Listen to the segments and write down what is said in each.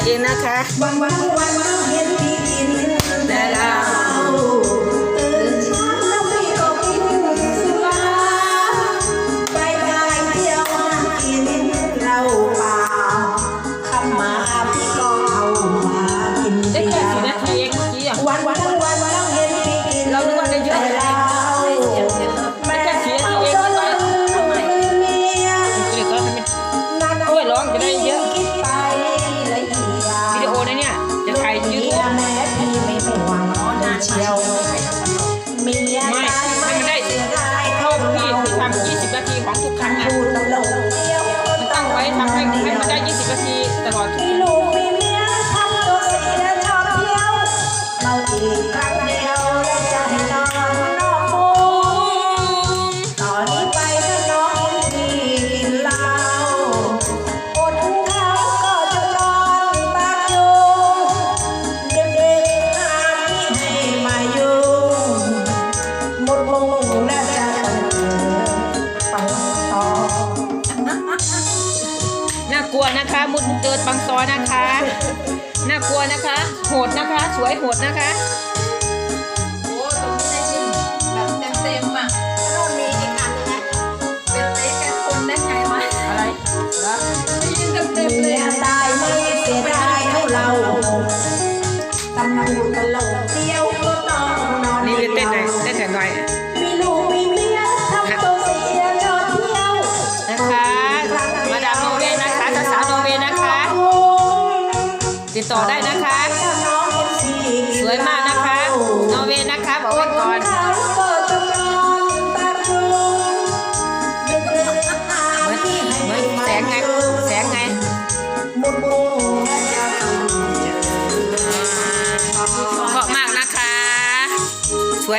มาเองนะคะ บางซอนะคะ น่ากลัวนะคะ โหดนะคะ สวยโหดนะคะ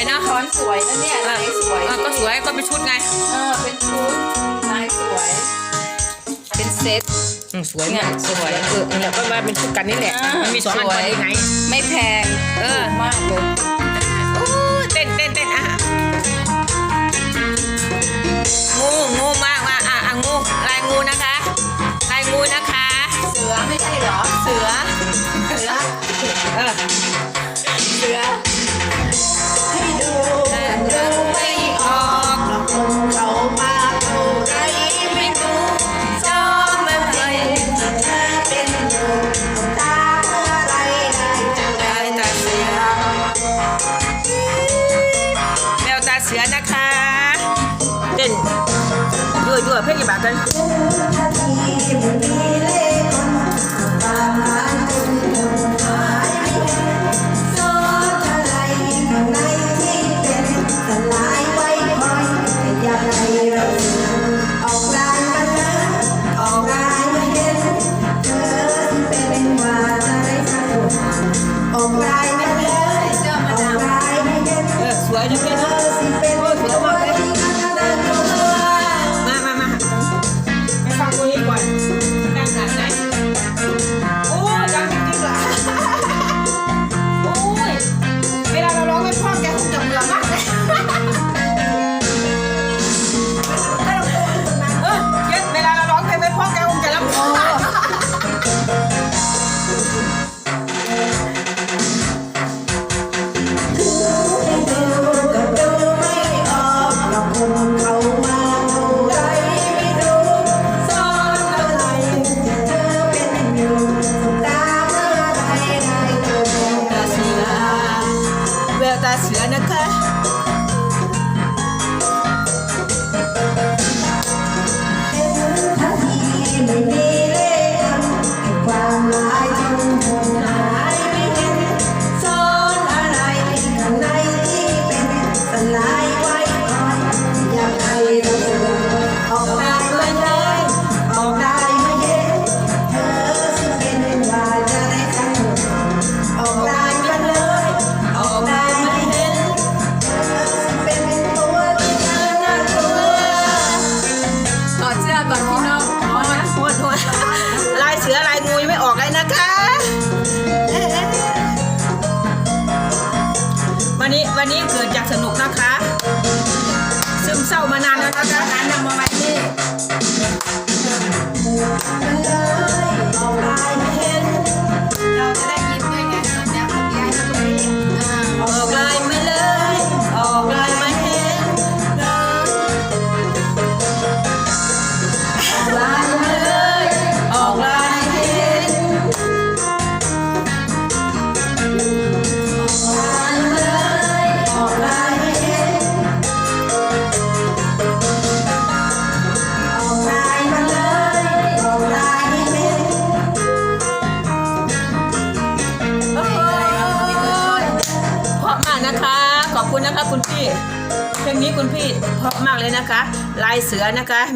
วยนะช้อนสวยนะเนี่ยลายสวยก็สวยก็เป็นชุดไงเออเป็นชุดลายสวย เป็นเซ็ตอืสวยเนี่ยสวยเออเนี่ยก็ว่าเป็นชุดกันนี่แหละมันมีสองอันไงไม่แพงเออมากเลยโอ้เต้นเต้นเต้นอะงูงูมากงูลายงูนะคะลายงูนะคะ เสือไม่ใช่เหรอเสือเสือเออเสือ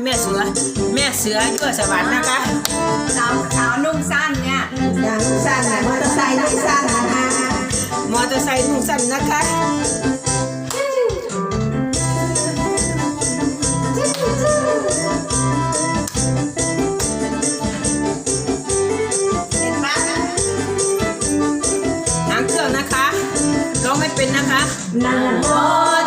แม่เสือ แม่เสือเก็สวรรค์นะคะสาวสาวนุ่งสั้นเนี่ยอย่งสั้นมอเตอร์ไซค์นุ่งสั้นมอเตอร์ไซค์นุ่งสั้นนะคะนางเครื่องนะคะร้องไม่เป็นนะคะนาง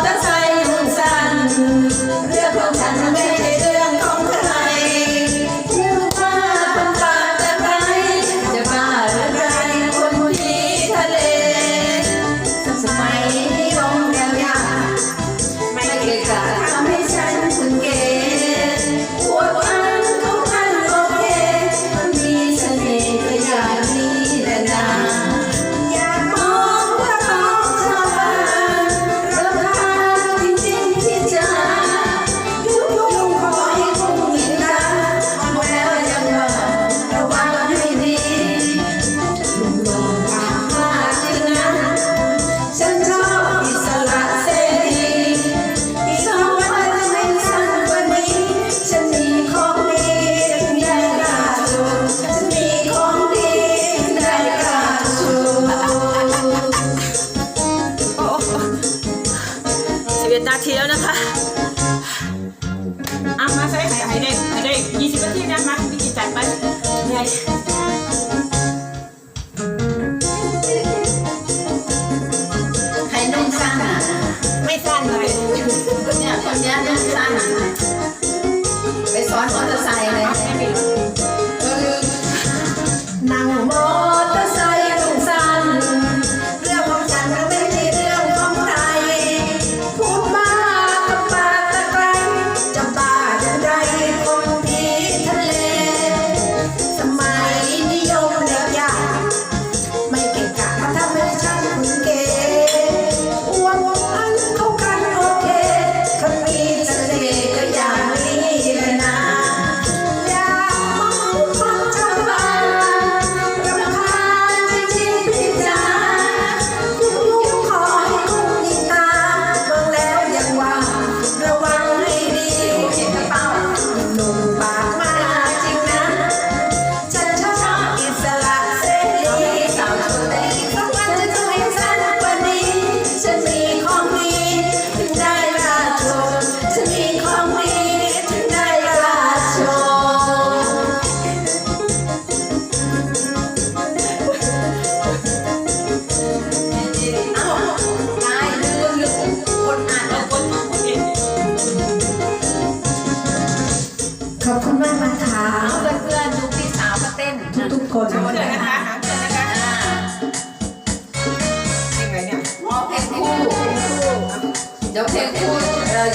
เดี๋ยวเพลงคุณ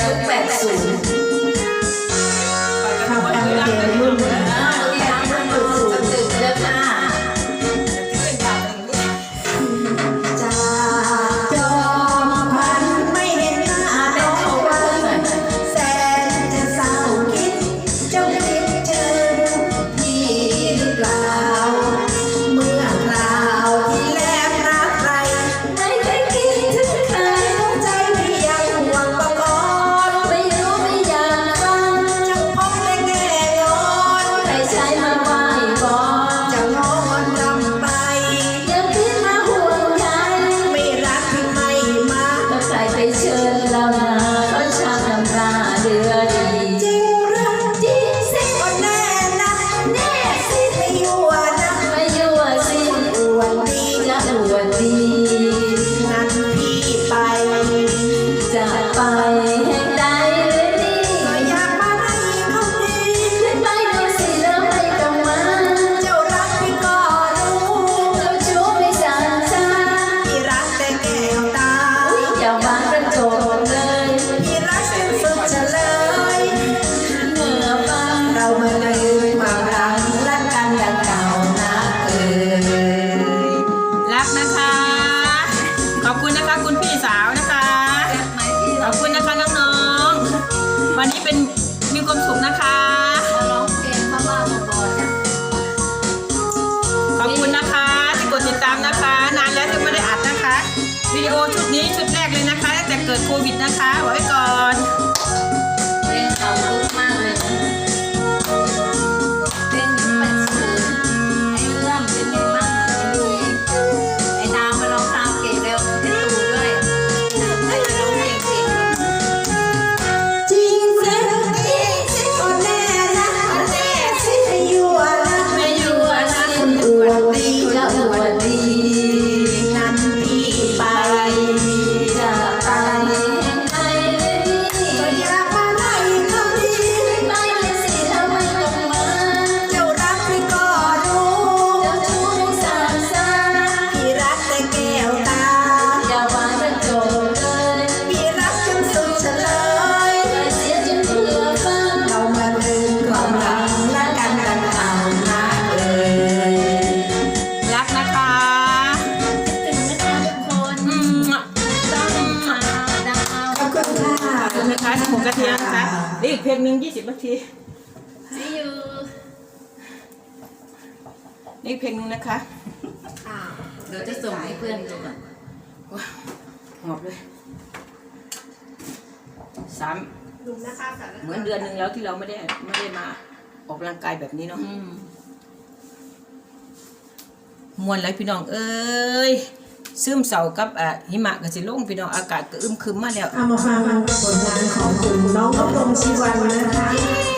ยุคแปด Okay. See you. นี่เพลงนึงนะคะเดี๋ยวจะส่งให้เพื่อนดูก่อนหอบเลยสามเหมือนเดือนหนึ่งแล้วที่เราไม่ได้ไม่ได้มาออกกำลังกายแบบนี้เนาะมวนไรพี่น้องเอ้ย ซึมเสากับอ่าหิมะก็สิลงพี่น้องอากาศก็อึมครึมมาแล้วมาฟังผลงานของคุณน้องระพงชีวันนะคะ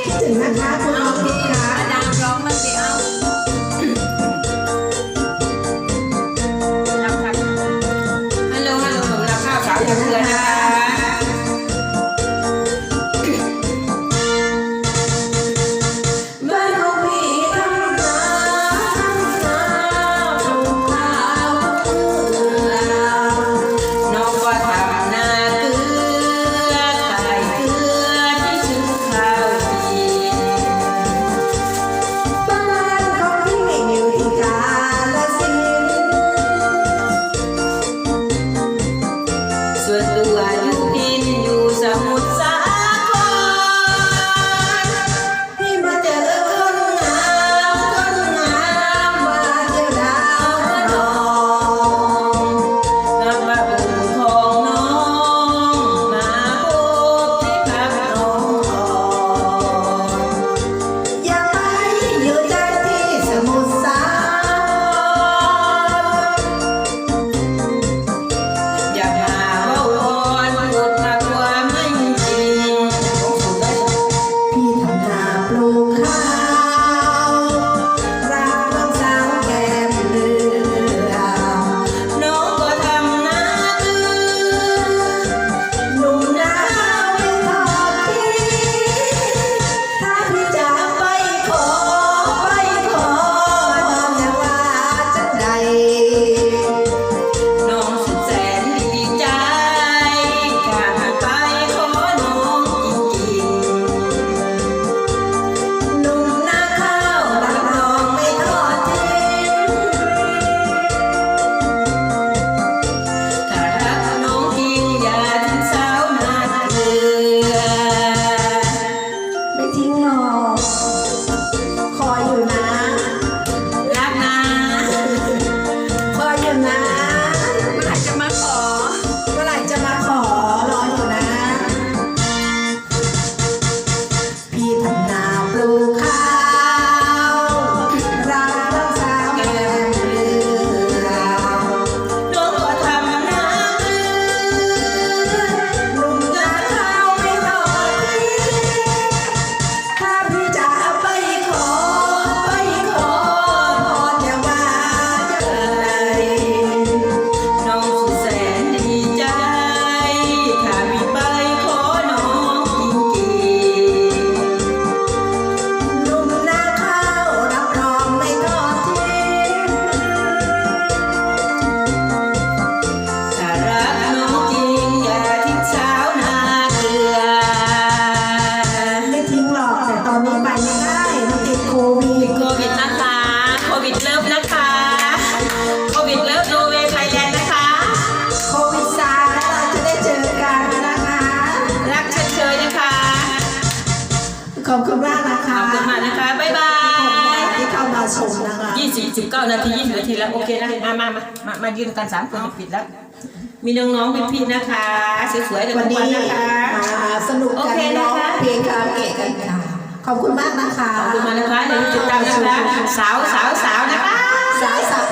คิดถึงนะคะคุณน้องพิกคะ บเก้านาทียี่สิบนาทีแล้วโอเคนะมามามามามายืนกันสามคนปิดแล้ว มีน้องๆพี่ๆนะคะสวยๆแต่วัวนนนี้นะนะคะสนุกกันเคร้นะองคะ เพลงคาราโอเกะกันค่ะขอบคุณมากนะคะขอบคุณมานะคะเดี๋ยวติดตามนะคะสาวสาวสาวนะคะ สาวสาว